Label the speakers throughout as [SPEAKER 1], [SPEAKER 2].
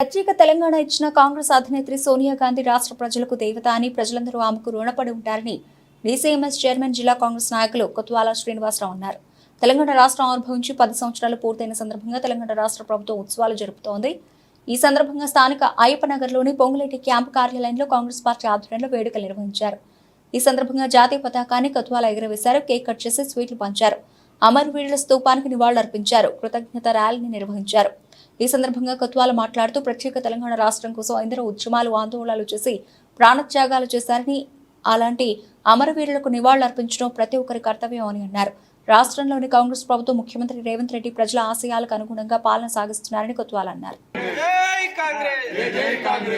[SPEAKER 1] ప్రత్యేక తెలంగాణ ఇచ్చిన కాంగ్రెస్ అధినేత్రి సోనియా గాంధీ రాష్ట్ర ప్రజలకు దేవత అని ప్రజలందరూ ఆమెకు రుణపడి ఉంటారని డీసీఎంఎస్ చైర్మన్ జిల్లా కాంగ్రెస్ నాయకులు కొత్వాల శ్రీనివాసరావు అన్నారు. తెలంగాణ రాష్ట్రం ఆవిర్భవించి పది సంవత్సరాలు పూర్తయిన సందర్భంగా తెలంగాణ రాష్ట్ర ప్రభుత్వం ఉత్సవాలు జరుపుతోంది. ఈ సందర్భంగా స్థానిక అయ్యప్పనగర్లోని పొంగులేటి క్యాంపు కార్యాలయంలో కాంగ్రెస్ పార్టీ ఆధ్వర్యంలో వేడుకలు నిర్వహించారు. ఈ సందర్భంగా జాతీయ పతాకాన్ని కత్వాల ఎగురవేశారు కేక్ కట్ చేసి స్వీట్లు పంచారు. అమరవీరుల స్తూపానికి నివాళులర్పించారు కృతజ్ఞత ర్యాలీని నిర్వహించారు. ఈ సందర్భంగా కత్వాల మాట్లాడుతూ ప్రత్యేక తెలంగాణ రాష్ట్రం కోసం ఎందరో ఉద్యమాలు ఆందోళనలు చేసి ప్రాణత్యాగాలు చేశారని అలాంటి అమరవీరులకు నివాళులర్పించడం ప్రతి ఒక్కరి కర్తవ్యం అని అన్నారు. రాష్ట్రంలోని కాంగ్రెస్ ప్రభుత్వం ముఖ్యమంత్రి రేవంత్ రెడ్డి ప్రజల ఆశయాలకు అనుగుణంగా పాలన సాగిస్తున్నారని కొత్వాల్ అన్నారు.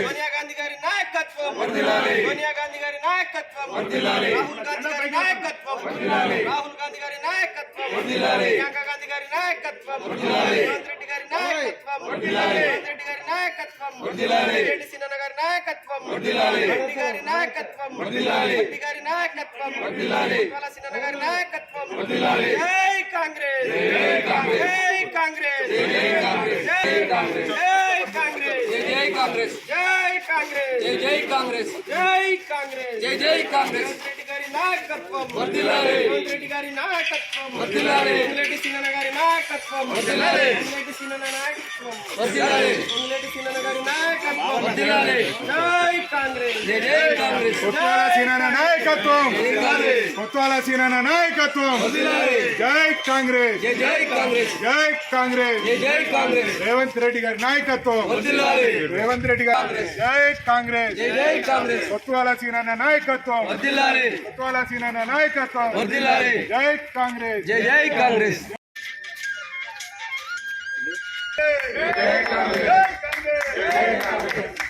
[SPEAKER 2] సోనియా గాంధీ గారి నాయకత్వం! సోనియా గాంధీ గారి నాయకత్వం! రాహుల్ గాంధీ నాయకత్వం వర్ధిల్లాలి రాహుల్ గాంధీ గారి నాయకత్వం వర్ధిల్లాలి ప్రియాంక గాంధీ గారి నాయకత్వం వర్ధిల్లాలి రేవంత్ రెడ్డి గారి నాయకత్వం వర్ధిల్లాలి రేవంత్ రెడ్డి గారి నాయకత్వం వర్ధిల్లాలి రెడ్డి సినన్న గారి నాయకత్వం వర్ధిల్లాలి రెడ్డి గారి నాయకత్వం వర్ధిల్లాలి రెడ్డి గారి నాయకత్వం వర్ధిల్లాలి కులాల సినన్న గారి నాయకత్వం వర్ధిల్లాలి జై కాంగ్రెస్ జై కాంగ్రెస్ జై కాంగ్రెస్ జై కాంగ్రెస్ జై కాంగ్రెస్
[SPEAKER 3] జై జై కాంగ్రెస్
[SPEAKER 2] జై కాంగ్రెస్
[SPEAKER 3] జై జై కాంగ్రెస్
[SPEAKER 2] జై కాంగ్రెస్
[SPEAKER 3] జై జై కాంగ్రెస్
[SPEAKER 2] రేవంత్ రెడ్డి గారి నాయకత్వం
[SPEAKER 3] వర్ధిల్లాలి.
[SPEAKER 2] రేవంత్ రెడ్డి గారి నాయకత్వం
[SPEAKER 3] వర్ధిల్లాలి.
[SPEAKER 2] పొంగులేటి సీనన్న గారి నాయకత్వం
[SPEAKER 3] వర్ధిల్లాలి.
[SPEAKER 2] పొంగులేటి సీనన్న నాయకత్వం
[SPEAKER 3] వర్ధిల్లాలి.
[SPEAKER 2] పొంగులేటి సీనన్న గారి నాయకత్వం
[SPEAKER 3] వర్ధిల్లాలి.
[SPEAKER 4] కొత్వాల సీనన నాయకత్వం కొత్వాల సీనన నాయకత్వం జై కాంగ్రెస్
[SPEAKER 3] జై కాంగ్రెస్
[SPEAKER 4] రేవంత్ రెడ్డి గారి నాయకత్వం రేవంత్ రెడ్డి గారు జై కాంగ్రెస్ కొత్వాల సీనన నాయకత్వం కొత్వాల సీనన నాయకత్వం జై కాంగ్రెస్
[SPEAKER 3] జై జై కాంగ్రెస్
[SPEAKER 4] జై కాంగ్రెస్ జై కాంగ్రెస్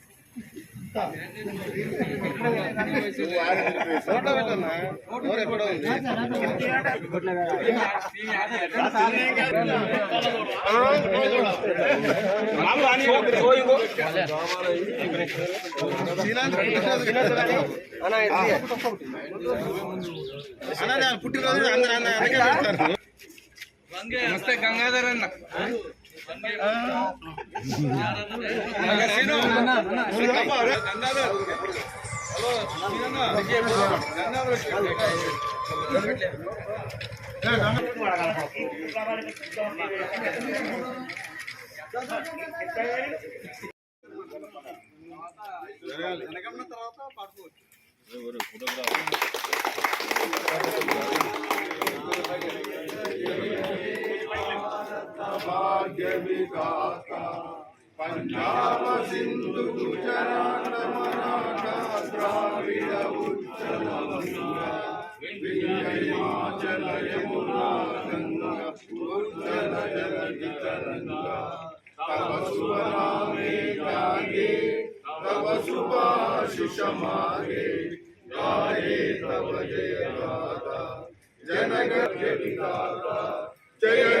[SPEAKER 4] జై తెలంగాణ జై తెలంగాణ కట్ చేసిన తర్వాత
[SPEAKER 5] भाग्य विधाता पंजाब सिंधु गुजरात। मराठा द्राविड उत्तर हिमाचल यमुना गंगा उज्जल तव शुभ नामे तव शुभाशिष मागे गाये
[SPEAKER 4] जय राधा विधाता जय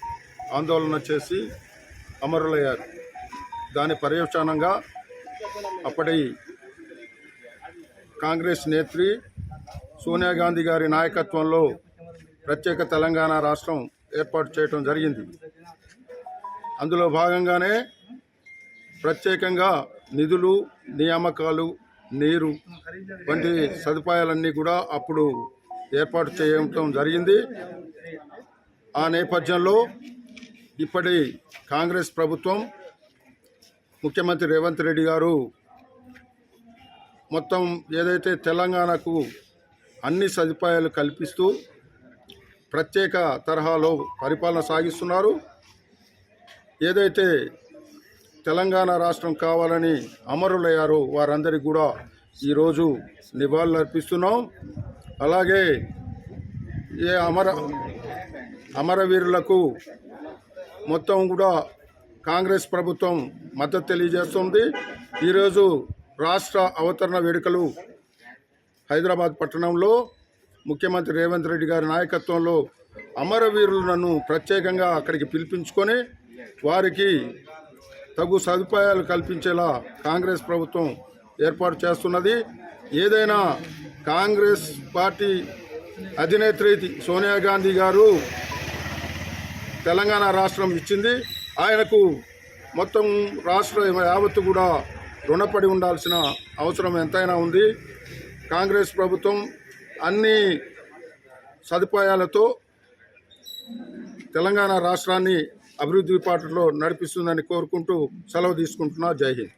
[SPEAKER 4] ఆందోళన చేసి అమరులయ్యారు. దాని పర్యవసానంగా అప్పటి కాంగ్రెస్ నేత్రి సోనియా గాంధీ గారి నాయకత్వంలో ప్రత్యేక తెలంగాణ రాష్ట్రం ఏర్పాటు చేయడం జరిగింది. అందులో భాగంగానే ప్రత్యేకంగా నిధులు నియామకాలు నీరు వంటి సదుపాయాలన్నీ కూడా అప్పుడు ఏర్పాటు చేయటం జరిగింది. ఆ నేపథ్యంలో ఇప్పటి కాంగ్రెస్ ప్రభుత్వం ముఖ్యమంత్రి రేవంత్ రెడ్డి గారు మొత్తం ఏదైతే తెలంగాణకు అన్ని సదుపాయాలు కల్పిస్తూ ప్రత్యేక తరహాలో పరిపాలన సాగిస్తున్నారు. ఏదైతే తెలంగాణ రాష్ట్రం కావాలని అమరులయ్యారో వారందరికీ కూడా ఈరోజు నివాళులు అర్పిస్తున్నాం. అలాగే ఏ అమర అమరవీరులకు మొత్తం కూడా కాంగ్రెస్ ప్రభుత్వం మద్దతు తెలియజేస్తుంది. ఈరోజు రాష్ట్ర అవతరణ వేడుకలు హైదరాబాద్ పట్టణంలో ముఖ్యమంత్రి రేవంత్ రెడ్డి గారి నాయకత్వంలో అమరవీరులను ప్రత్యేకంగా అక్కడికి పిలిపించుకొని వారికి తగు సదుపాయాలు కల్పించేలా కాంగ్రెస్ ప్రభుత్వం ఏర్పాటు చేస్తున్నది. ఏదైనా కాంగ్రెస్ పార్టీ అధినేత్రి సోనియా గాంధీ గారు తెలంగాణ రాష్ట్రం ఇచ్చింది. ఆయనకు మొత్తం రాష్ట్ర యావత్తు కూడా రుణపడి ఉండాల్సిన అవసరం ఎంతైనా ఉంది. కాంగ్రెస్ ప్రభుత్వం అన్ని సదుపాయాలతో తెలంగాణ రాష్ట్రాన్ని అభివృద్ధి పాటలో నడిపిస్తుందని కోరుకుంటూ సెలవు తీసుకుంటున్నా. జై హింద్.